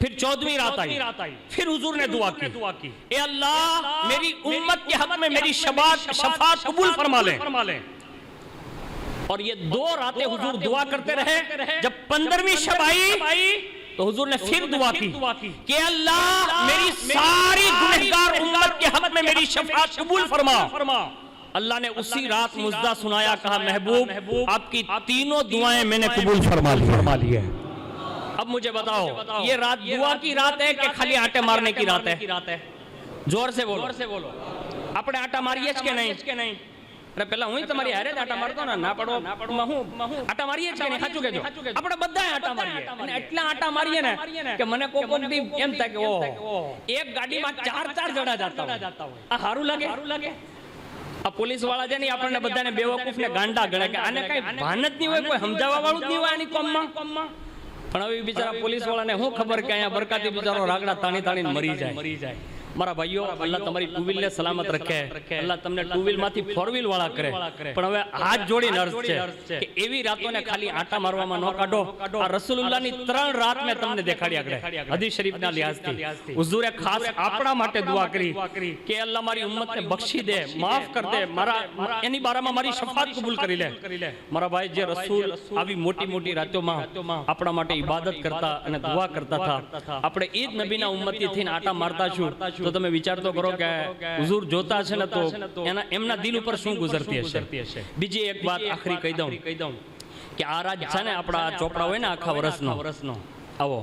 फिर चौदहवीं रात आई। रात आई। फिर हुजूर ने दुआ की। दुआ की। ए अल्लाह मेरी उम्मत के हक में मेरी शबात शफात कबूल फरमा ले। और ये दो रातें हुजूर दुआ करते रहे जब पंद्रहवीं शब आई तो हुजूर ने फिर दुआ की कि। अल्लाह मेरी सारी गुनहगार उम्मत के हक में मेरी शफात कबूल फरमा। अल्लाह ने उसी रात मुजदा सुनाया कहा महबूब आपकी तीनों दुआएँ मैंने कबूल फरमा ली फरमा ली है। अब मुझे बताओ ये रात दुआ की रात है कि खाली आटे मारने की रात है जोर से बोलो से बोलो આપણે આટા મારીએ જ કે નહીં કે નહીં અરે પેલા હું તમારી હારે જ આટા મારતો ને ના પડો હું આટા મારીએ જ કે નહીં સાચું કેજો આપણે બધાય આટા મારીએ અને એટલા આટા મારીએ ને કે મને કોક કોક દી એમ થાય કે ઓહો એક ગાડીમાં ચાર ચાર જણા જતા હોય આ સારું લાગે સારું લાગે આ પોલીસ વાળા છે ને ઈ આપણને બધાને બેવકૂફ ને ગાંડા ગણે કે આને કઈ ભાન જ નહીં હોય કોઈ સમજાવવા વાળું જ નહીં હોય આની કોમમાં પણ હવે બિચારા પોલીસ વાળાને શું ખબર કે અહીંયા બરકાતી બિચારો રાગડા તાણી તાણી મરી જાય મરી જાય? મારા ભાઈઓ અલ્લાહ તમારી ટુ વ્હીલ ને સલામત રખે. અલ્લાહ તમને ટુ વ્હીલમાંથી ફોર વ્હીલ વાળા કરે. પણ હવે હાથ જોડી નર્સ છે કે એવી રાતોને ખાલી આટા મારવામાં ન કાઢો. આ રસૂલુલ્લાહની ત્રણ રાત મેં તમને દેખાડી આગળ. હદીસ શરીફના લિહાઝથી. હુઝુરે ખાસ આપણા માટે દુઆ કરી. કે અલ્લાહ મારી ઉમ્મતને બક્ષી દે માફ કર દે. મારા એની બારામાં મારી શફાત કબૂલ કરી લે. મારા ભાઈ જે રસૂલ આવી મોટી મોટી રાતોમાં આપણા માટે ઇબાદત કરતા અને દુઆ કરતા હતા. આપણે એ જ નબીના ઉમ્મતી થઈને આટા મારતા છું તો તમે વિચાર તો કરો કે હુઝુર જોતા છે ને તો એના એમના દિલ ઉપર શું ગુજરતી હશે? બીજી એક વાત આખરી કહી દઉં કહી દઉં કે આ રાજ છે ને આપણા ચોપડા હોય ને આખા વર્ષનો. વર્ષનો. આવો.